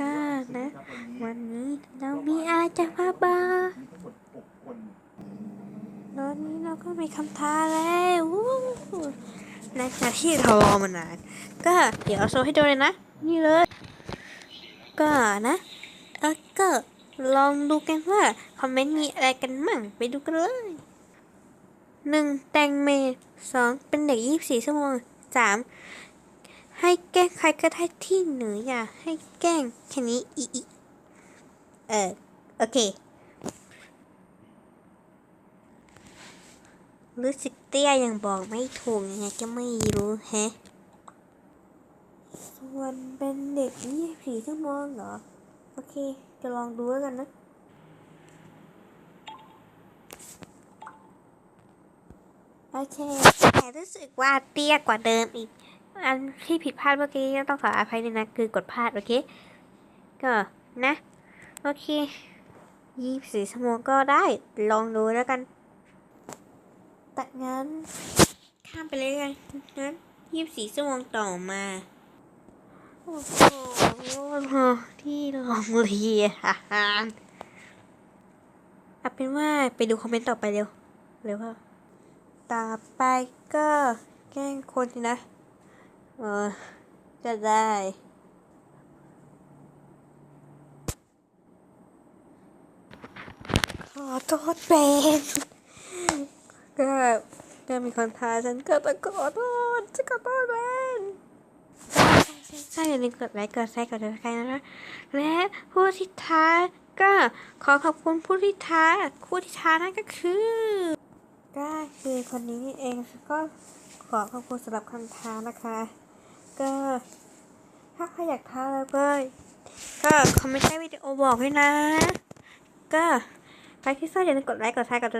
ก็นะ วันนี้เรามีอาจะพาบาตอนนี้เราก็มีคำท้าแล้ววู้ในขณะที่เรารอมานาน ก็เดี๋ยวเอาโชว์ให้ดูเลยนะ นี่เลย ก็นะเออก็ลองดูกันว่า คอมเมนต์มีอะไรกันมั่ง ไปดูกันเลยหนึ่งแตงเมย์สองเป็นเด็กยี่สิบสี่ชั่วโมงสาม ให้แกล้งใครก็ได้ที่หนูอยากให้แกล้งแค่นี้อีอีเออโอเค รู้สึกเตี้ยยังบอกไม่ถูกยังไงก็ไม่รู้แฮะส่วนเป็นเด็กยี่สี่ชั่วโมงเหรอ โอเค จะลองดูแล้วกันนะโอเคแต่รู้สึกว่าเตี้ยกว่าเดิมอีก อันที่ผิดพลาดเมื่อกี้ต้องขออภัยด้วยนะคือกดพลาดโอเค ก็นะโอเคยี่สิบสี่ชั่วโมงก็ได้ลองดูแล้วกันแต่งั้น ข้ามไปเลยกันงั้นยี่สิบสี่ชั่วโมงต่อมา โอ้โหที่โรงเรียนเอาเป็นว่าไปดูคอมเมนต์ต่อไปเร็ว เร็วค่ะต่อไปก็แกล้งคนนะ ออจะได้ ขอโทษเป็นก็ก็มีคนท้าฉันก็ต้องขอโทษฉันขอโทษเป็นใช่อย่าลืมกดไลค์กดแชร์กดติดตามนะคะและผู้ที่ท้าก็ขอขอบคุณผู้ที่ท้าผู้ที่ท้านั่นก็คือ ก็คือคนนี้เองก็ขอขอบคุณสำหรับคำท้านะคะ ก็ถ้าใครอยากท้าแล้วก็ก็คอมเมนต์ใต้วิดีโอบอกด้วยนะ ก็ใครที่ชอบอย่าลืมกดไลค์กดแชร์กด